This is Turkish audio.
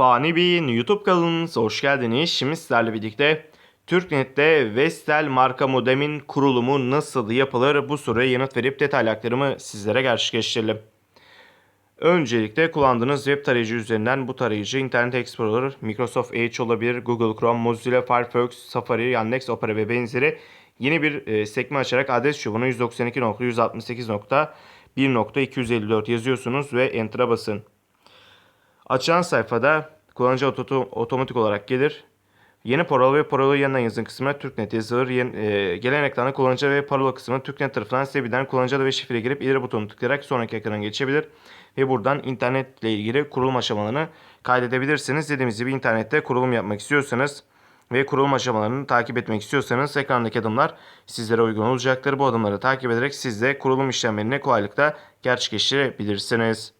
Fani Bey'in YouTube kanalımıza hoş geldiniz. Şimdi sizlerle birlikte Türknet'te Vestel marka modemin kurulumu nasıl yapılır bu soruya yanıt verip detaylı aktarımı sizlere gerçekleştirelim. Öncelikle kullandığınız web tarayıcı üzerinden bu tarayıcı Internet Explorer, Microsoft Edge olabilir, Google Chrome, Mozilla Firefox, Safari, Yandex Opera ve benzeri yeni bir e, sekme açarak adres çubuğuna 192.168.1.254 yazıyorsunuz ve Enter'a basın. Açılan sayfada kullanıcı otomatik olarak gelir. Yeni parola ve parola yanına yazın kısmına Türknet yazılır. Yeni, e, gelen ekranda kullanıcı ve parola kısmına Türknet tarafından size bildiren kullanıcı adı ve şifreye girip ileri butonu tıklayarak sonraki ekrana geçebilir. Ve buradan internetle ilgili kurulum aşamalarını kaydedebilirsiniz. Dediğimiz gibi internette kurulum yapmak istiyorsanız ve kurulum aşamalarını takip etmek istiyorsanız ekrandaki adımlar sizlere uygun olacaktır. Bu adımları takip ederek siz de kurulum işlemlerini kolaylıkla gerçekleştirebilirsiniz.